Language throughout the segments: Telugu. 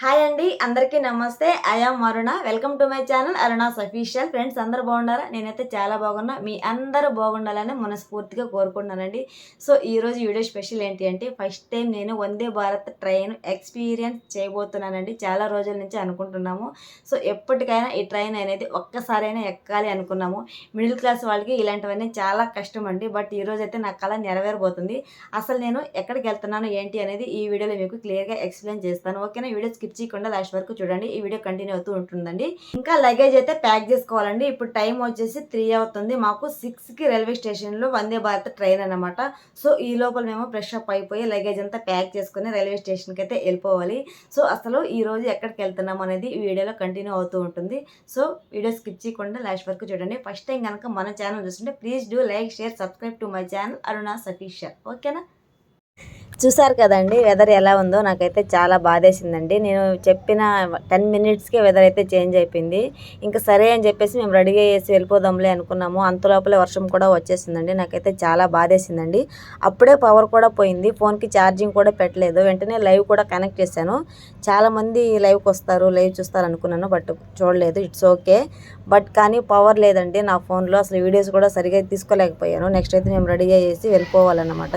హాయ్ అండి అందరికీ నమస్తే. I'm Aruna welcome to my channel Aruna's official friends అందరూ బాగున్నారా? నేనైతే చాలా బాగున్నా. మీ అందరూ బాగుండాలని మనస్ఫూర్తిగా కోరుకుంటున్నానండి. సో ఈరోజు వీడియో స్పెషల్ ఏంటి అంటే ఫస్ట్ టైం నేను వందే భారత్ ట్రైన్ ఎక్స్పీరియన్స్ చేయబోతున్నానండి. చాలా రోజుల నుంచి అనుకుంటున్నాము. సో ఎప్పటికైనా ఈ ట్రైన్ అనేది ఒక్కసారైనా ఎక్కాలి అనుకున్నాము. మిడిల్ క్లాస్ వాళ్ళకి ఇలాంటివన్నీ చాలా కష్టం అండి. బట్ ఈరోజు అయితే నా కళ నెరవేరబోతుంది. అసలు నేను ఎక్కడికి వెళ్తున్నాను ఏంటి అనేది ఈ వీడియోలో మీకు క్లియర్గా ఎక్స్ప్లెయిన్ చేస్తాను. ఓకేనా వీడియోస్కి స్కిప్ చేయకుండా లాస్ట్ వరకు చూడండి. ఈ వీడియో కంటిన్యూ అవుతూ ఉంటుందండి. ఇంకా లగేజ్ అయితే ప్యాక్ చేసుకోవాలండి. ఇప్పుడు టైం వచ్చేసి త్రీ అవుతుంది. మాకు సిక్స్కి రైల్వే స్టేషన్లో వందే భారత్ ట్రైన్ అనమాట సో ఈ లోపల మేము ఫ్రెష్ అప్ అయిపోయి లగేజ్ అంతా ప్యాక్ చేసుకుని రైల్వే స్టేషన్కి అయితే వెళ్ళిపోవాలి. సో అసలు ఈ రోజు ఎక్కడికి వెళ్తున్నాం అనేది ఈ వీడియోలో కంటిన్యూ అవుతూ ఉంటుంది. సో వీడియో స్కిప్ చేయకుండా లాస్ట్ వరకు చూడండి. ఫస్ట్ టైం కనుక మన ఛానల్ చూస్తుంటే please do like share subscribe to my channel Aruna సఫీషర్ ఓకేనా చూసారు కదండి వెదర్ ఎలా ఉందో నాకైతే చాలా బాధేసిందండి. నేను చెప్పిన టెన్ మినిట్స్కే వెదర్ అయితే చేంజ్ అయిపోయింది. ఇంకా సరే అని చెప్పేసి మేము రెడీ అయ్యేసి వెళ్ళిపోదాంలే అనుకున్నాము. అంతలోపలే వర్షం కూడా వచ్చేసిందండి. నాకైతే చాలా బాధేసిందండి. అప్పుడే పవర్ కూడా పోయింది. ఫోన్కి ఛార్జింగ్ కూడా పెట్టలేదు. వెంటనే లైవ్ కూడా కనెక్ట్ చేశాను. చాలామంది లైవ్కి వస్తారు లైవ్ చూస్తారు అనుకున్నాను బట్ చూడలేదు. It's okay. బట్ కానీ పవర్ లేదండి నా ఫోన్లో. అసలు వీడియోస్ కూడా సరిగా తీసుకోలేకపోయాను. నెక్స్ట్ అయితే మేము రెడీ అయ్యేసి వెళ్ళిపోవాలన్నమాట.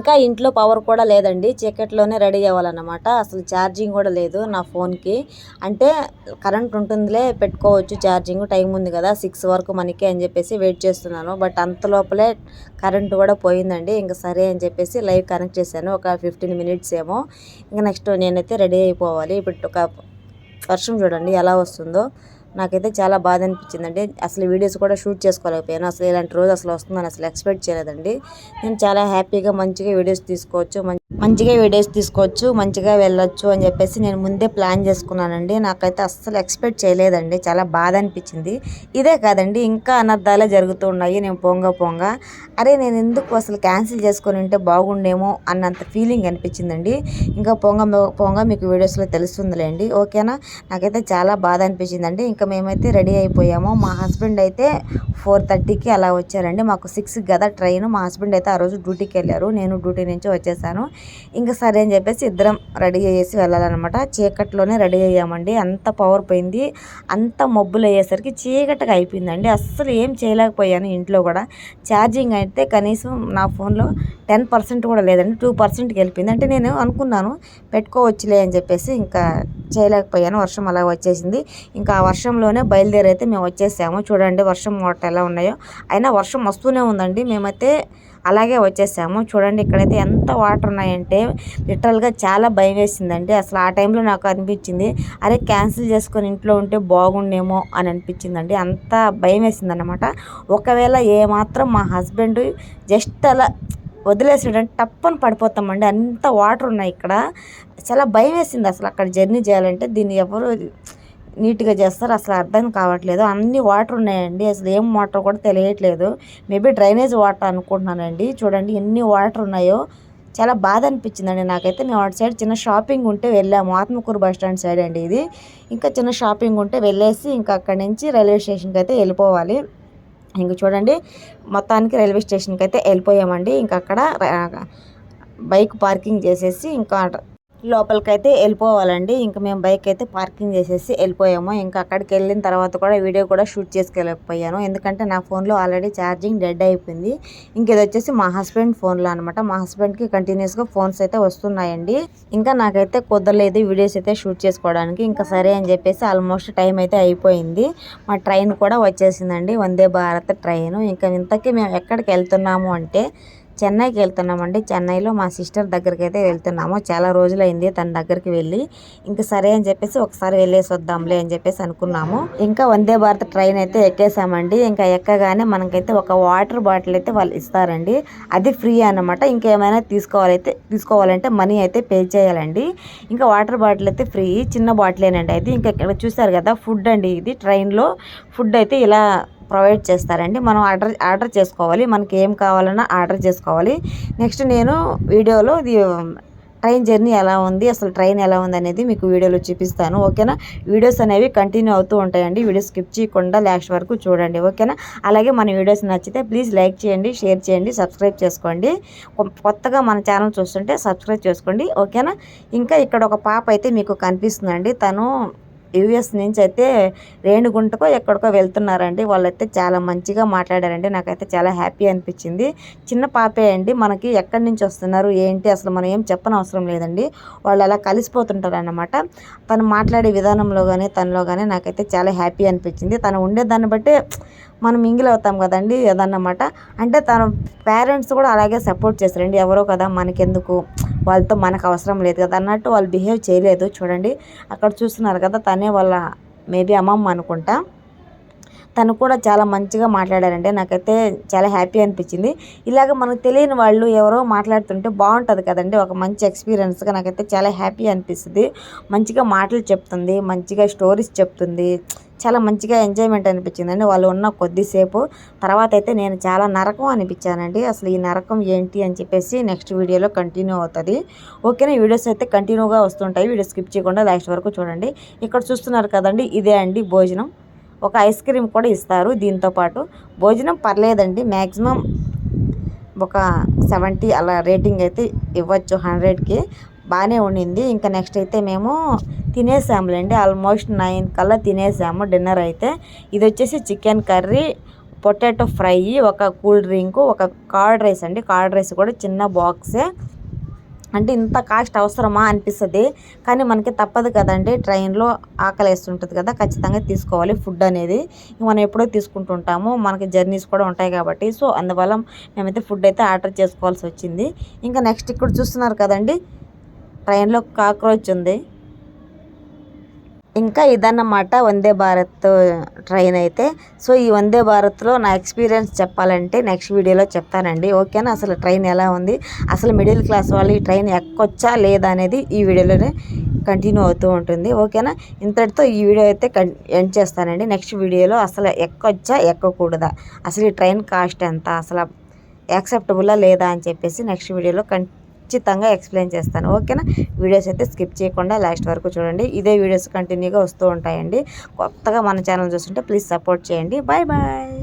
ఇంకా ఇంట్లో పవర్ కూడా లేదండి. చీకట్లోనే రెడీ అవ్వాలన్నమాట. అసలు ఛార్జింగ్ కూడా లేదు నా ఫోన్కి అంటే కరెంట్ ఉంటుందిలే పెట్టుకోవచ్చు ఛార్జింగ్ టైం ఉంది కదా సిక్స్ వరకు మనకి అని చెప్పేసి వెయిట్ చేస్తున్నాను. బట్ అంత లోపలే కరెంట్ కూడా పోయిందండి. ఇంకా సరే అని చెప్పేసి లైవ్ కనెక్ట్ చేశాను. ఒక ఫిఫ్టీన్ మినిట్స్ ఏమో. ఇంకా నెక్స్ట్ నేనైతే రెడీ అయిపోవాలి. ఇప్పుడు ఒక వర్షం చూడండి ఎలా వస్తుందో. నాకైతే చాలా బాధ అనిపించిందండి అసలు వీడియోస్ కూడా షూట్ చేసుకోలేకపోయాను. అసలు ఇలాంటి రోజు అసలు వస్తుందని అసలు ఎక్స్పెక్ట్ చేయలేదండి. నేను చాలా హ్యాపీగా మంచిగా వీడియోస్ తీసుకోవచ్చు మంచిగా వీడియోస్ తీసుకోవచ్చు మంచిగా వెళ్ళొచ్చు అని చెప్పేసి నేను ముందే ప్లాన్ చేసుకున్నానండి. నాకైతే అస్సలు ఎక్స్పెక్ట్ చేయలేదండి. చాలా బాధ అనిపించింది ఇదే కాదండి ఇంకా అనర్థాలే జరుగుతూ ఉన్నాయి. నేను పొంగ పొంగ అరే నేను ఎందుకు అసలు క్యాన్సిల్ చేసుకొని ఉంటే బాగుండేమో అన్నంత ఫీలింగ్ అనిపించిందండి. ఇంకా పొంగ పొంగ మీకు వీడియోస్లో తెలుస్తుందిలేండి. ఓకేనా? నాకైతే చాలా బాధ అనిపించిందండి ఇంకా మేమైతే రెడీ అయిపోయాము. మా హస్బెండ్ అయితే ఫోర్ థర్టీకి అలా వచ్చారండి. మాకు సిక్స్ కదా ట్రైన్. మా హస్బెండ్ అయితే ఆ రోజు డ్యూటీకి వెళ్ళారు. నేను డ్యూటీ నుంచి వచ్చేసాను. ఇంకా సరే అని చెప్పేసి ఇద్దరం రెడీ అయ్యేసి వెళ్ళాలన్నమాట. చీకట్లోనే రెడీ అయ్యామండి. అంత పవర్ పోయింది. అంత మబ్బులు అయ్యేసరికి చీకటిగా అయిపోయిందండి. అస్సలు ఏం చేయలేకపోయాను ఇంట్లో కూడా. ఛార్జింగ్ అయితే కనీసం నా ఫోన్లో టెన్ పర్సెంట్ కూడా లేదండి. టూ పర్సెంట్కి వెళ్ళిపోయింది. అంటే నేను అనుకున్నాను పెట్టుకోవచ్చులే అని చెప్పేసి ఇంకా చేయలేకపోయాను. వర్షం అలా వచ్చేసింది. ఇంకా ఆ వర్షం వర్షంలోనే బయలుదేరి అయితే మేము వచ్చేసాము. చూడండి వర్షం వాటర్ ఎలా ఉన్నాయో. అయినా వర్షం వస్తూనే ఉందండి. మేమైతే అలాగే వచ్చేసాము. చూడండి ఇక్కడైతే ఎంత వాటర్ ఉన్నాయంటే లిటరల్గా చాలా భయం వేసిందండి. అసలు ఆ టైంలో నాకు అనిపించింది అరే క్యాన్సిల్ చేసుకొని ఇంట్లో ఉంటే బాగుండేమో అని అనిపించిందండి. అంత భయం వేసిందనమాట ఒకవేళ ఏమాత్రం మా హస్బెండ్ జస్ట్ అలా వదిలేసాడంటే టప్పని పడిపోతామండి. అంత వాటర్ ఉన్నాయి ఇక్కడ. చాలా భయం వేసింది అసలు అక్కడ జర్నీ చేయాలంటే. దీన్ని ఎవరు నీట్గా చేస్తారు. అసలు అర్థం కావట్లేదు. అన్ని వాటర్ ఉన్నాయండి. అసలు ఏం వాటర్ కూడా తెలియట్లేదు. మేబీ డ్రైనేజ్ వాటర్ అనుకుంటున్నానండి. చూడండి ఎన్ని వాటర్ ఉన్నాయో. చాలా బాధ అనిపించిందండి నాకైతే. మేము అటు సైడ్ చిన్న షాపింగ్ ఉంటే వెళ్ళాము. ఆత్మకూరు బస్ స్టాండ్ సైడ్ అండి ఇది. ఇంకా చిన్న షాపింగ్ ఉంటే వెళ్ళేసి ఇంకా అక్కడి నుంచి రైల్వే స్టేషన్కి అయితే వెళ్ళిపోవాలి. ఇంక చూడండి మొత్తానికి రైల్వే స్టేషన్కి అయితే వెళ్ళిపోయామండి. ఇంకా అక్కడ బైక్ పార్కింగ్ చేసేసి ఇంకా లోపలికైతే వెళ్ళిపోవాలండి. ఇంకా మేము బైక్ అయితే పార్కింగ్ చేసేసి వెళ్ళిపోయాము. ఇంకా అక్కడికి వెళ్ళిన తర్వాత కూడా వీడియో కూడా షూట్ చేసుకెళ్ళకపోయాను ఎందుకంటే నా ఫోన్లో ఆల్రెడీ ఛార్జింగ్ డెడ్ అయిపోయింది. ఇంక ఇది వచ్చేసి మా హస్బెండ్ ఫోన్లో అనమాట మా హస్బెండ్కి కంటిన్యూస్గా ఫోన్స్ అయితే వస్తున్నాయండి. ఇంకా నాకైతే కుదరలేదు వీడియోస్ అయితే షూట్ చేసుకోవడానికి. ఇంకా సరే అని చెప్పేసి ఆల్మోస్ట్ టైం అయితే అయిపోయింది. మా ట్రైన్ కూడా వచ్చేసిందండి. వందే భారత్ ట్రైన్. ఇంకా ఇంతకీ మేము ఎక్కడికి వెళ్తున్నాము అంటే చెన్నైకి వెళ్తున్నామండి. చెన్నైలో మా సిస్టర్ దగ్గరికి అయితే వెళ్తున్నాము. చాలా రోజులైంది తన దగ్గరికి వెళ్ళి. ఇంకా సరే అని చెప్పేసి ఒకసారి వెళ్ళేసి వద్దాంలే అని చెప్పేసి అనుకున్నాము. ఇంకా వందే భారత్ ట్రైన్ అయితే ఎక్కేసామండి. ఇంకా ఎక్కగానే మనకైతే ఒక వాటర్ బాటిల్ అయితే వాళ్ళు ఇస్తారండి. అది ఫ్రీ అన్నమాట. ఇంకేమైనా తీసుకోవాలైతే తీసుకోవాలంటే మనీ అయితే పే చేయాలండి. ఇంకా వాటర్ బాటిల్ అయితే ఫ్రీ. చిన్న బాటిలేనండి. అయితే ఇంకా ఇక్కడ చూసారు కదా ఫుడ్ అండి ఇది. ట్రైన్లో ఫుడ్ అయితే ఇలా ప్రొవైడ్ చేస్తారండి. మనం ఆర్డర్ ఆర్డర్ చేసుకోవాలి. మనకి ఏం కావాలన్నా ఆర్డర్ చేసుకోవాలి. నెక్స్ట్ నేను వీడియోలో ఇది ట్రైన్ జర్నీ ఎలా ఉంది అసలు ట్రైన్ ఎలా ఉంది అనేది మీకు వీడియోలో చూపిస్తాను. ఓకేనా? వీడియోస్ అనేవి కంటిన్యూ అవుతూ ఉంటాయండి. వీడియో స్కిప్ చేయకుండా లాస్ట్ వరకు చూడండి. ఓకేనా? అలాగే మన వీడియోస్ నచ్చితే ప్లీజ్ లైక్ చేయండి షేర్ చేయండి సబ్స్క్రైబ్ చేసుకోండి. కొ- కొత్తగా మన ఛానల్ చూస్తుంటే సబ్స్క్రైబ్ చేసుకోండి. ఓకేనా? ఇంకా ఇక్కడ ఒక పాప అయితే మీకు కనిపిస్తుందండి. తను యూఎస్ నుంచి అయితే రేణుగుంటకో ఎక్కడికో వెళ్తున్నారండి. వాళ్ళైతే చాలా మంచిగా మాట్లాడారండి. నాకైతే చాలా హ్యాపీ అనిపించింది. చిన్న పాపే అండి. మనకి ఎక్కడి నుంచి వస్తున్నారు? ఏంటి? అసలు మనం ఏం చెప్పని అవసరం లేదండి. వాళ్ళు అలా కలిసిపోతుంటారు అన్నమాట తను మాట్లాడే విధానంలో కానీ తనలో కానీ నాకైతే చాలా హ్యాపీ అనిపించింది. తను ఉండేదాన్ని బట్టి మనం మింగిల్ అవుతాం కదండి అదన్నమాట. అంటే తన పేరెంట్స్ కూడా అలాగే సపోర్ట్ చేస్తారండి. ఎవరో కదా మనకెందుకు? వాళ్ళతో మనకు అవసరం లేదు కదా అన్నట్టు వాళ్ళు బిహేవ్ చేయలేదు. చూడండి అక్కడ చూస్తున్నారు కదా తనే వాళ్ళ మేబీ అమ్మమ్మ అనుకుంటా. తను కూడా చాలా మంచిగా మాట్లాడారంటే నాకైతే చాలా హ్యాపీ అనిపించింది. ఇలాగ మనకు తెలియని వాళ్ళు ఎవరో మాట్లాడుతుంటే బాగుంటుంది కదండి. ఒక మంచి ఎక్స్పీరియన్స్గా నాకైతే చాలా హ్యాపీ అనిపిస్తుంది. మంచిగా మాటలు చెప్తుంది మంచిగా స్టోరీస్ చెప్తుంది. చాలా మంచిగా ఎంజాయ్మెంట్ అనిపించిందండి. వాళ్ళు ఉన్న కొద్దిసేపు తర్వాత అయితే నేను చాలా నరకం అనిపించానండి. అసలు ఈ నరకం ఏంటి అని చెప్పేసి నెక్స్ట్ వీడియోలో కంటిన్యూ అవుతుంది. ఓకేనా? వీడియోస్ అయితే కంటిన్యూగా వస్తుంటాయి. వీడియో స్కిప్ చేయకుండా లాస్ట్ వరకు చూడండి. ఇక్కడ చూస్తున్నారు కదండి ఇదే అండి భోజనం. ఒక ఐస్ క్రీమ్ కూడా ఇస్తారు. దీంతో పాటు భోజనం పర్లేదండి. మ్యాక్సిమం ఒక సెవెంటీ అలా రేటింగ్ అయితే ఇవ్వచ్చు హండ్రెడ్కి. బాగానే ఉండింది. ఇంకా నెక్స్ట్ అయితే మేము తినేసాములేండి ఆల్మోస్ట్ నైన్ కల్లా తినేసాము డిన్నర్ అయితే. ఇది వచ్చేసి చికెన్ కర్రీ పొటాటో ఫ్రై ఒక కూల్ డ్రింక్ ఒక కార్డ్ రైస్ అండి. కార్డ్ రైస్ కూడా చిన్న బాక్సే. అంటే ఇంత కాస్ట్ అవసరమా అనిపిస్తుంది. కానీ మనకి తప్పదు కదండి ట్రైన్లో ఆకలి వేస్తుంటుంది కదా ఖచ్చితంగా తీసుకోవాలి ఫుడ్ అనేది. మనం ఎప్పుడో తీసుకుంటుంటాము మనకి జర్నీస్ కూడా ఉంటాయి కాబట్టి. సో అందువల్ల మేమైతే ఫుడ్ అయితే ఆర్డర్ చేసుకోవాల్సి వచ్చింది. ఇంకా నెక్స్ట్ ఇక్కడ చూస్తున్నారు కదండి ట్రైన్లో కాక్రోచ్ ఉంది. ఇంకా ఇదన్నమాట వందే భారత్ ట్రైన్ అయితే. సో ఈ వందే భారత్లో నా ఎక్స్పీరియన్స్ చెప్పాలంటే నెక్స్ట్ వీడియోలో చెప్తానండి. ఓకేనా? అసలు ట్రైన్ ఎలా ఉంది? అసలు మిడిల్ క్లాస్ వాళ్ళు ఈ ట్రైన్ ఎక్కొచ్చా లేదా అనేది ఈ వీడియోలోనే కంటిన్యూ అవుతూ ఉంటుంది. ఓకేనా? ఇంతటితో ఈ వీడియో అయితే ఎండ్ చేస్తానండి. నెక్స్ట్ వీడియోలో అసలు ఎక్కొచ్చా ఎక్కకూడదా? అసలు ఈ ట్రైన్ కాస్ట్ ఎంత? అసలు యాక్సెప్టబుల్లా లేదా అని చెప్పేసి నెక్స్ట్ వీడియోలో ఖచ్చితంగా ఎక్స్ప్లెయిన్ చేస్తాను. ఓకేనా? వీడియోస్ అయితే స్కిప్ చేయకుండా లాస్ట్ వరకు చూడండి. ఇదే వీడియోస్ కంటిన్యూగా వస్తూ ఉంటాయండి. కొత్తగా మన ఛానల్ చూస్తుంటే ప్లీజ్ సపోర్ట్ చేయండి. Bye bye